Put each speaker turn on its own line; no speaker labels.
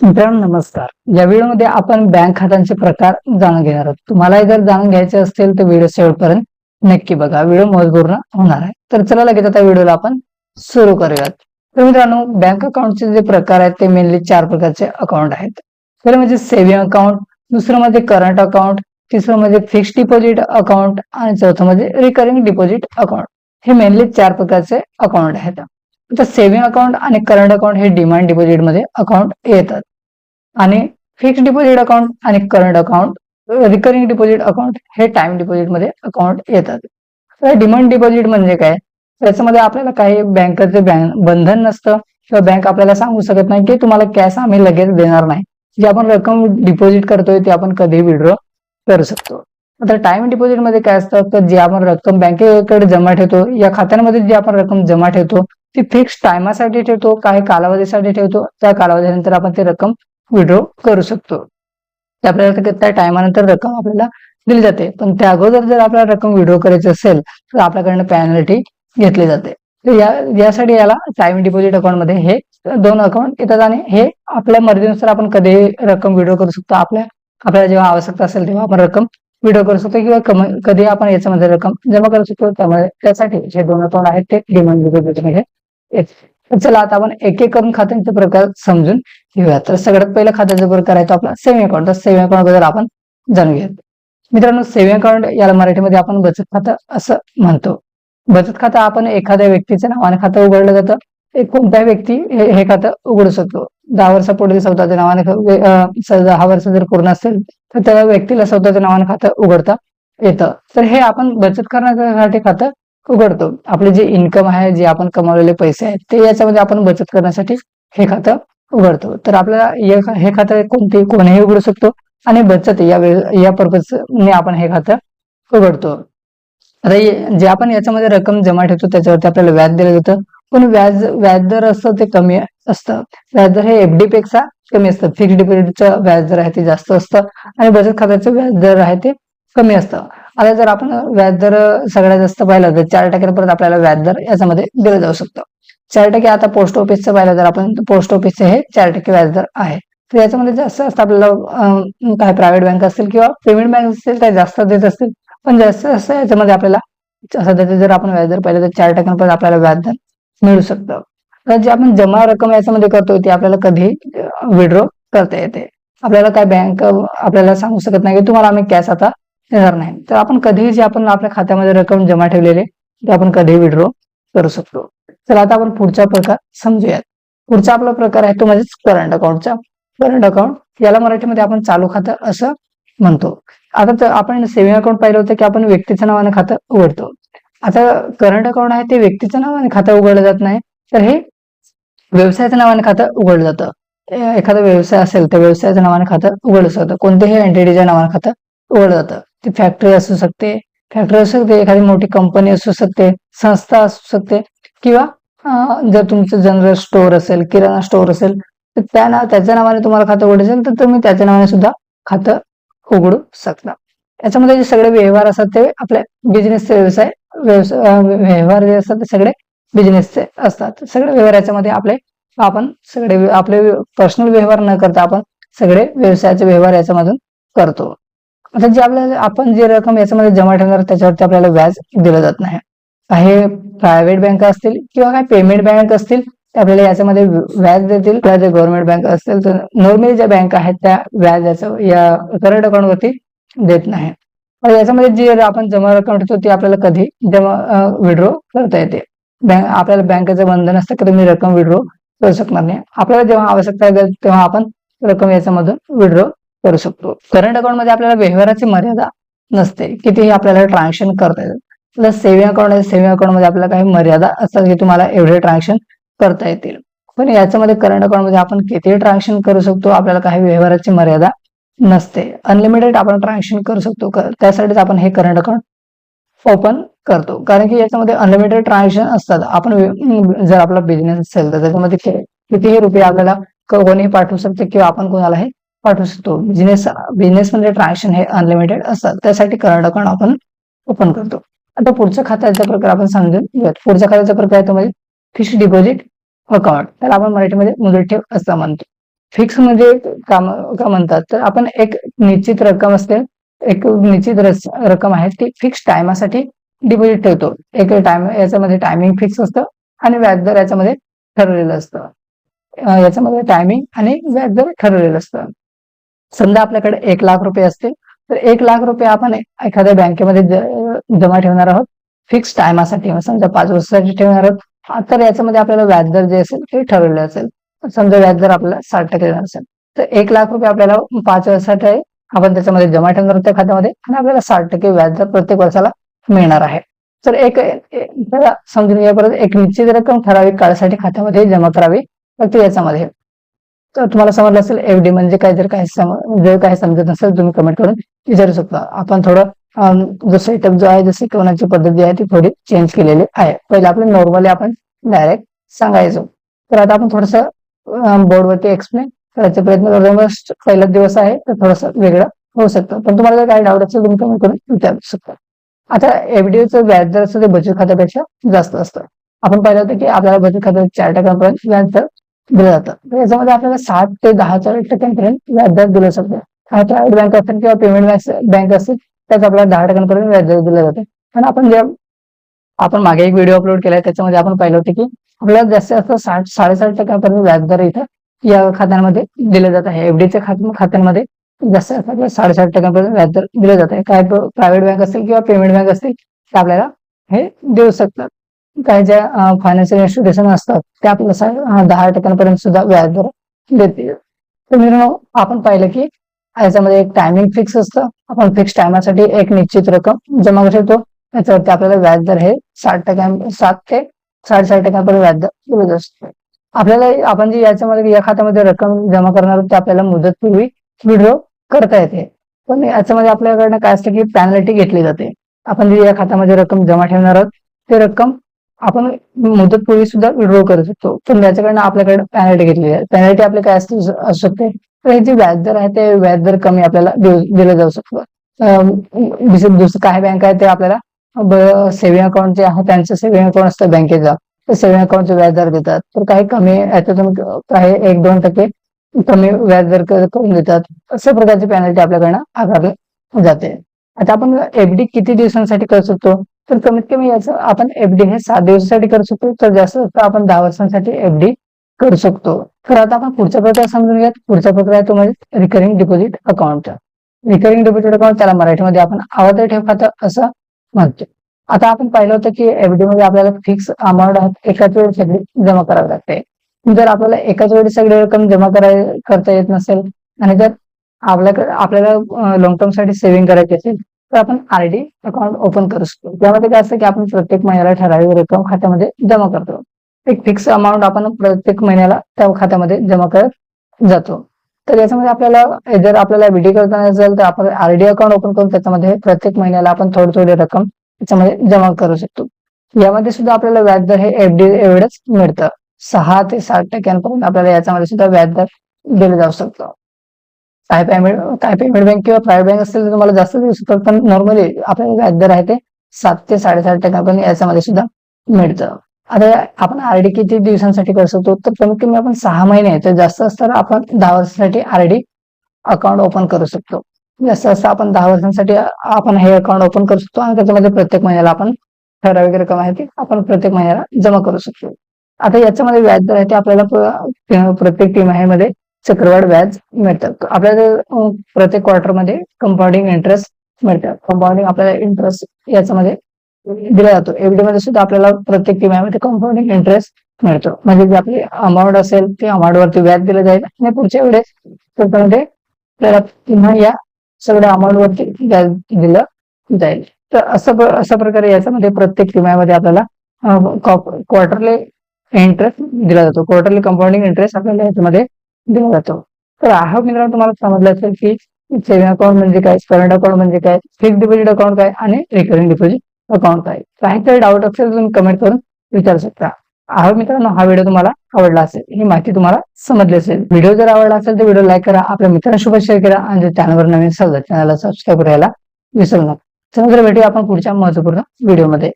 मित्रांनो नमस्कार. या व्हिडिओमध्ये आपण बँक खात्यांचे प्रकार जाणून घेणार आहोत. तुम्हाला जर जाणून घ्यायचे असतील तर व्हिडिओ शेवटपर्यंत नक्की बघा. व्हिडिओ महत्त्वपूर्ण होणार आहे. तर चला लगेच आता व्हिडिओला आपण सुरू करूयात. तर मित्रांनो बँक अकाउंटचे जे प्रकार आहेत ते मेनली चार प्रकारचे अकाउंट आहेत. पहिलं म्हणजे सेव्हिंग अकाउंट दुसरं म्हणजे करंट अकाउंट तिसरं म्हणजे फिक्स डिपॉझिट अकाउंट आणि चौथं म्हणजे रिकरिंग डिपॉझिट अकाउंट. हे मेनली चार प्रकारचे अकाउंट आहेत. आता सेव्हिंग अकाउंट आणि करंट अकाउंट हे डिमांड डिपॉझिटमध्ये अकाउंट येतात. आणि फिक्स डिपॉझिट अकाउंट आणि current account recurring deposit account हे टाइम डिपॉझिटमध्ये अकाउंट येतात. तर डिमांड डिपॉझिट म्हणजे काय? त्याच्यामध्ये आपल्याला काही बँकेचे बंधन नसतं किंवा बँक आपल्याला सांगू शकत नाही की तुम्हाला कॅश आम्ही लगेच देणार नाही. जी आपण रक्कम डिपॉझिट करतोय ती आपण कधी विड्रॉ करू शकतो. आता टाइम डिपॉझिटमध्ये काय असतं? तर जे आपण रक्कम बँकेकडे जमा ठेवतो या खात्यांमध्ये जी आपण रक्कम जमा ठेवतो ती फिक्स टायमासाठी ठेवतो काही कालावधीसाठी ठेवतो. त्या कालावधीनंतर आपण ती रक्कम विड्रॉ करू शकतो. ते आपल्याला त्या टायमानंतर रक्कम आपल्याला दिली जाते. पण त्या अगोदर जर आपल्याला रक्कम विड्रॉ करायची असेल तर आपल्याकडनं पॅनल्टी घेतली जाते. या यासाठी याला टाइम डिपॉझिट अकाउंटमध्ये हे दोन अकाउंट येतात आणि हे आपल्या मर्जीनुसार आपण कधीही रक्कम विड्रॉ करू शकतो. आपल्या आपल्याला जेव्हा आवश्यकता असेल तेव्हा आपण रक्कम विड्रॉ करू शकतो किंवा कधी आपण याच्यामध्ये रक्कम जमा करू शकतो. त्यामुळे त्यासाठी जे दोन अकाउंट आहेत ते डिमांड डिपॉझिटमध्ये चला आता आपण एक एक करून खात्यांचे प्रकार समजून घेऊया तर सगळ्यात पहिला खात्याचा प्रकार आहे तो आपला सेव्हिंग अकाउंट तर सेव्हिंग अकाउंटबद्दल आपण जाणून घेऊया मित्रांनो सेव्हिंग अकाउंट याला मराठीमध्ये आपण बचत खातं असं म्हणतो. बचत खातं आपण एखाद्या व्यक्तीच्या नावाने खातं उघडलं जातं. एक कोणताही व्यक्ती हे खातं उघडू शकतो. दहा वर्षापुढे स्वतःच्या नावाने दहा वर्ष जर पूर्ण असेल तर त्या व्यक्तीला स्वतःच्या नावाने खातं उघडता येतं. तर हे आपण बचत करण्यासाठी खातं उघडतो. आपले जे इन्कम आहे जे आपण कमावलेले पैसे आहेत ते याच्यामध्ये आपण बचत करण्यासाठी हे खातं उघडतो. तर आपल्याला हे खातं कोणते कोणीही उघडू शकतो आणि बचत या वे- या पर्पजने आपण हे खातं उघडतो. आता जे आपण याच्यामध्ये रक्कम जमा ठेवतो त्याच्यावरती आपल्याला व्याज दिलं जातं. पण व्याज व्याजदर असतं ते कमी असतं. व्याजदर हे एफडी पेक्षा कमी असतं. फिक्स डिपॉझिटचं व्याजदर आहे ते जास्त असतं आणि बचत खात्याचं व्याजदर आहे ते कमी असतं. आता जर आपण व्याजदर सगळ्यात जास्त पाहिलं तर चार टक्क्यांपर्यंत आपल्याला व्याजदर याच्यामध्ये दिलं जाऊ शकतं. चार टक्के आता पोस्ट ऑफिसचं पाहिलं तर आपण पोस्ट ऑफिसचं हे चार टक्के व्याजदर आहे. तर याच्यामध्ये जास्त जास्त आपल्याला काय प्रायव्हेट बँक असतील किंवा पेमेंट बँक असतील त्या जास्त देत असतील. पण जास्त जास्त याच्यामध्ये आपल्याला सध्याचे जर आपण व्याजदर पाहिलं तर चार टक्क्यांपर्यंत आपल्याला व्याजदर मिळू शकतं. तर जे आपण जमा रक्कम याच्यामध्ये करतो ती आपल्याला कधी विड्रॉ करता येते. आपल्याला काय बँक आपल्याला सांगू शकत नाही की तुम्हाला आम्ही कॅश आता येणार नाही. तर आपण कधीही जे आपण आपल्या खात्यामध्ये रक्कम जमा ठेवलेली ते आपण कधीही विड्रॉ करू शकतो. तर आता आपण पुढचा प्रकार समजूयात. पुढचा आपला प्रकार आहे तो म्हणजेच करंट अकाउंटचा करंट अकाउंट याला मराठीमध्ये आपण चालू खातं असं म्हणतो. आता तर आपण सेव्हिंग अकाउंट पाहिलं होतं की आपण व्यक्तीच्या नावाने खातं उघडतो. आता करंट अकाउंट आहे ते व्यक्तीच्या नावाने खातं उघडलं जात नाही तर हे व्यवसायाच्या नावाने खातं उघडलं जातं. एखादा व्यवसाय असेल तर व्यवसायाच्या नावाने खातं उघडलं जातं. कोणत्याही एंटिटीच्या नावाने खातं उघडलं जातं. ती फॅक्टरी असू शकते. फॅक्टरी असू शकते एखादी मोठी कंपनी असू शकते संस्था असू शकते किंवा जर तुमचं जनरल स्टोअर असेल किराणा स्टोअर असेल तर त्या नाव त्याच्या नावाने तुम्हाला खातं उघडायचं असेल तर तुम्ही त्याच्या नावाने सुद्धा खातं उघडू शकता. याच्यामध्ये जे सगळे व्यवहार असतात ते आपल्या बिझनेसचे व्यवसाय व्यवहार जे असतात ते सगळे बिझनेसचे असतात. सगळे व्यवहार याच्यामध्ये आपले आपण सगळे आपले पर्सनल व्यवहार न करता आपण सगळे व्यवसायाचे व्यवहार याच्यामधून करतो. आता जे आपल्याला आपण जे रक्कम याच्यामध्ये जमा ठेवणार त्याच्यावरती आपल्याला व्याज दिलं जात नाही. काही प्रायव्हेट बँक असतील किंवा काही पेमेंट बँक असतील ते आपल्याला याच्यामध्ये व्याज देतील. किंवा जे गव्हर्नमेंट बँक असतील तर नॉर्मली ज्या बँक आहेत त्या व्याज याचं या करंट अकाउंट वरती देत नाही. पण याच्यामध्ये जी आपण जमा रक्कम ठेवतो ती आपल्याला कधी जमा विड्रॉ करता येते. बँक आपल्याला बँकेचं बंधन असतं की तुम्ही रक्कम विड्रॉ करू शकणार नाही. आपल्याला जेव्हा आवश्यकता तेव्हा आपण रक्कम याच्यामधून विड्रॉ करू शकतो. करंट अकाउंटमध्ये आपल्याला व्यवहाराची मर्यादा नसते. कितीही आपल्याला ट्रान्झॅक्शन करता येतं प्लस सेव्हिंग अकाउंट आहे सेव्हिंग अकाउंटमध्ये आपल्याला काही मर्यादा असतात की तुम्हाला एवढे ट्रान्झॅक्शन करता येतील. पण याच्यामध्ये करंट अकाउंटमध्ये आपण कितीही ट्रान्झॅक्शन करू शकतो आपल्याला काही व्यवहाराची मर्यादा नसते. अनलिमिटेड आपण ट्रान्झॅक्शन करू शकतो. त्यासाठीच आपण हे करंट अकाउंट ओपन करतो. कारण की याच्यामध्ये अनलिमिटेड ट्रान्झॅक्शन असतात. आपण जर आपला बिझनेस असेल तर त्याच्यामध्ये कितीही रुपये आपल्याला कोणीही पाठवू शकते किंवा आपण कोणालाही पाठवू शकतो बिझनेस बिझनेस म्हणजे ट्रान्झॅक्शन हे अनलिमिटेड असतात त्यासाठी करंट अकाउंट आपण ओपन करतो. आता पुढचं खात्याचा प्रकार आपण समजून घेऊयात. पुढच्या खात्याचा प्रकार आहे तो म्हणजे फिक्स डिपॉझिट अकाउंट त्याला आपण मराठीमध्ये मुदत ठेव असं म्हणतो. फिक्स म्हणजे काम का म्हणतात? तर आपण एक निश्चित रक्कम असते. एक निश्चित रक्कम आहे. ती फिक्स टायमासाठी डिपॉझिट ठेवतो. एक टाइम याच्यामध्ये टायमिंग फिक्स असतं आणि व्याजदर याच्यामध्ये ठरलेलं असतं. याच्यामध्ये टायमिंग आणि व्याजदर ठरलेलं असतं. समजा आपल्याकडे एक लाख रुपये असतील तर एक लाख रुपये आपण एखाद्या बँकेमध्ये जमा ठेवणार आहोत. फिक्स टायमासाठी समजा पाच वर्षासाठी ठेवणार आहोत. तर याच्यामध्ये आपल्याला व्याजदर जे असेल ते ठरवले असेल. समजा व्याजदर आपल्याला साठ टक्के असेल. तर एक लाख रुपये आपल्याला पाच वर्षासाठी आपण त्याच्यामध्ये जमा ठेवणार आहोत त्या खात्यामध्ये आणि आपल्याला साठ टक्के व्याजदर प्रत्येक वर्षाला मिळणार आहे. तर एक समजून घ्या परत. एक निश्चित रक्कम ठराविक काळासाठी खात्यामध्ये जमा करावी फक्त याच्यामध्ये. तुम्हाला समजलं असेल एफडी म्हणजे काय जर काही जर काही समजत नसेल तुम्ही कमेंट करून विचारू शकता. आपण थोडं जो सेटअप जो आहे जशी कोणाची पद्धती आहे ती थोडी चेंज केलेली आहे. पहिले आपलं नॉर्मली आपण डायरेक्ट सांगायचो. तर आता आपण थोडस बोर्डवरती एक्सप्लेन करायचा प्रयत्न करतो पहिला दिवस आहे तर थोडंसं वेगळं होऊ शकतं. पण तुम्हाला जर काही डाऊट असेल तुम्ही कमेंट करून विचारू शकता. आता एफडीचं व्याजदर असतं ते बचत खात्यापेक्षा जास्त असतं. आपण पाहिलं होतं की आपल्याला बचत खात्यात चार टक्क्यांपर्यंत व्याजदर दिलं जातं. याच्यामध्ये आपल्याला सात ते दहा चाळीस टक्क्यांपर्यंत व्याजदर दिलं शकतं प्रायव्हेट बँक असेल किंवा पेमेंट बँक असेल त्याच आपल्याला दहा टक्क्यांपर्यंत व्याजदर दिलं जाते. पण आपण जे आपण मागे एक व्हिडिओ अपलोड केलाय त्याच्यामध्ये आपण पाहिलं होतं की आपल्याला जास्तीत जास्त साठ साडेसाठ टक्क्यापर्यंत व्याजदर इथं या खात्यांमध्ये दिले जात. आहे एफडीच्या खात खात्यांमध्ये जास्तीत जास्त आपल्याला साडेसाठ टक्क्यांपर्यंत व्याजदर दिलं जात. आहे काय प्रायव्हेट बँक असेल किंवा पेमेंट बँक असतील ते आपल्याला हे देऊ शकतात. काही ज्या फायनान्शियल इन्स्टिट्यूशन असतात त्या आपल्याला दहा टक्क्यांपर्यंत सुद्धा व्याजदर देतील. तर मित्रांनो आपण पाहिलं की याच्यामध्ये एक टायमिंग फिक्स असतं. आपण फिक्स टायमासाठी एक निश्चित रक्कम जमा करू शकतो. त्याच्यावरती आपल्याला व्याजदर हे साठ टक्क्या सात ते साडेसाठ टक्क्यांपर्यंत व्याजदर मिळत असतो. आपल्याला आपण जे याच्यामध्ये या खात्यामध्ये रक्कम जमा करणार आहोत ते आपल्याला मुदतपूर्वी विड्रॉ करता येते. पण याच्यामध्ये आपल्याकडनं काय असतं की पॅनल्टी घेतली जाते. आपण जी या खात्यामध्ये रक्कम जमा ठेवणार आहोत ते रक्कम आपण मुदतपूर्वी सुद्धा विड्रॉ करू शकतो. पण त्याच्याकडनं आपल्याकडे पॅनल्टी घेतली आहे. पॅनल्टी आपली काय असू शकते. तर हे जे व्याजदर आहे ते व्याजदर कमी आपल्याला देऊ- दिलं जाऊ शकतं. दुसरं काही बँक आहे ते आपल्याला सेव्हिंग अकाउंट जे आहे त्यांचं सेव्हिंग अकाउंट असतं बँकेचा ते सेव्हिंग अकाउंटचे व्याजदर देतात. तर काही कमी याच्यातून काही एक दोन टक्के कमी व्याजदर करून देतात. अशा प्रकारची पॅनल्टी आपल्याकडनं आकारली जाते. आता आपण एफडी किती दिवसांसाठी करू शकतो? तर कमीत कमी याचं आपण एफडी हे सात दिवसासाठी करू शकतो तर जास्त जास्त आपण दहा वर्षांसाठी एफडी करू शकतो. तर आता आपण पुढचा प्रकार समजून घ्या पुढचा प्रकार आहे तो म्हणजे recurring deposit account recurring deposit account त्याला मराठीमध्ये आपण आवाज ठेव खातं असं म्हणतो. आता आपण पाहिलं होतं की एफडी मध्ये आपल्याला फिक्स अमाऊंट एकाच वेळी सगळी जमा करावी लागते. जर आपल्याला एकाच वेळी सगळी रक्कम जमा कराय करता येत नसेल आणि जर आपल्याकडे आपल्याला लॉंग टर्मसाठी सेव्हिंग करायची असेल तर आपण आरडी अकाउंट ओपन करू शकतो. त्यामध्ये काय असतं की आपण प्रत्येक महिन्याला ठराविक रक्कम खात्यामध्ये जमा करतो. एक फिक्स अमाऊंट आपण प्रत्येक महिन्याला त्या खात्यामध्ये जमा करत जातो. तर याच्यामध्ये आपल्याला जर आपल्याला विडी करताना असेल तर आपण आरडी अकाउंट ओपन करून त्याच्यामध्ये प्रत्येक महिन्याला आपण थोडी थोडी रक्कम त्याच्यामध्ये जमा करू शकतो. यामध्ये सुद्धा आपल्याला व्याजदर हे एफडी एवढंच मिळतं. सहा ते सात टक्क्यांपर्यंत आपल्याला याच्यामध्ये सुद्धा व्याजदर दिलं जाऊ शकतं. काय पेमेंट काय पेमेंट बँक किंवा प्रायव्हेट बँक असेल तर तुम्हाला जास्त देऊ शकतात पण नॉर्मली आपल्याला व्याजदर आहे ते सात ते साडेसात टक्क्यापर्यंत याच्यामध्ये सुद्धा मिळतं. आता आपण आरडी किती दिवसांसाठी करू शकतो? तर कमीत कमी आपण सहा महिने तर जास्त असताना आपण दहा वर्षांसाठी आरडी अकाउंट ओपन करू शकतो. जास्त असता आपण दहा वर्षांसाठी आपण हे अकाउंट ओपन करू शकतो आणि त्याच्यामध्ये प्रत्येक महिन्याला आपण ठराविक रक्कम आहे ती आपण प्रत्येक महिन्याला जमा करू शकतो. आता याच्यामध्ये व्याजदर आहे ते आपल्याला प्रत्येक तिमाहीमध्ये चक्रवाढ व्याज मिळतं. आपल्याला प्रत्येक क्वार्टरमध्ये कंपाऊंडिंग इंटरेस्ट मिळतं. कंपाऊंडिंग आपल्याला इंटरेस्ट याच्यामध्ये दिला जातो. एफडी मध्ये सुद्धा आपल्याला प्रत्येक तिमाहीमध्ये कंपाऊंडिंग इंटरेस्ट मिळतो. म्हणजे जे आपली अमाऊंट असेल ते अमाऊंट वरती व्याज दिलं जाईल आणि पुढच्या वेळेस त्याच्यामध्ये आपल्याला पुन्हा या सगळ्या अमाऊंट वरती व्याज दिलं जाईल. तर असं अशा प्रकारे याच्यामध्ये प्रत्येक तिमाहीमध्ये आपल्याला क्वार्टरली इंटरेस्ट दिला जातो. क्वार्टरली कंपाऊंडिंग इंटरेस्ट आपल्याला याच्यामध्ये दिला जातो. तर हा मित्रांनो तुम्हाला समजलं असेल की सेव्हिंग अकाउंट म्हणजे काय करंट अकाउंट म्हणजे काय फिक्स डिपॉझिट अकाउंट काय आणि रिकरिंग डिपॉझिट अकाउंट काय. काहीतरी डाऊट असेल तुम्ही कमेंट करून विचारू शकता. हा मित्रांनो हा व्हिडिओ तुम्हाला आवडला असेल ही माहिती तुम्हाला समजली असेल. व्हिडिओ जर आवडला असेल तर व्हिडिओ लाईक करा आपल्या मित्रांसोबत शेअर करा आणि चॅनलवर नवीन असाल तर चॅनलला सबस्क्राईब करायला विसरू नका. चला तर भेटूया आपण पुढच्या महत्त्वपूर्ण व्हिडिओमध्ये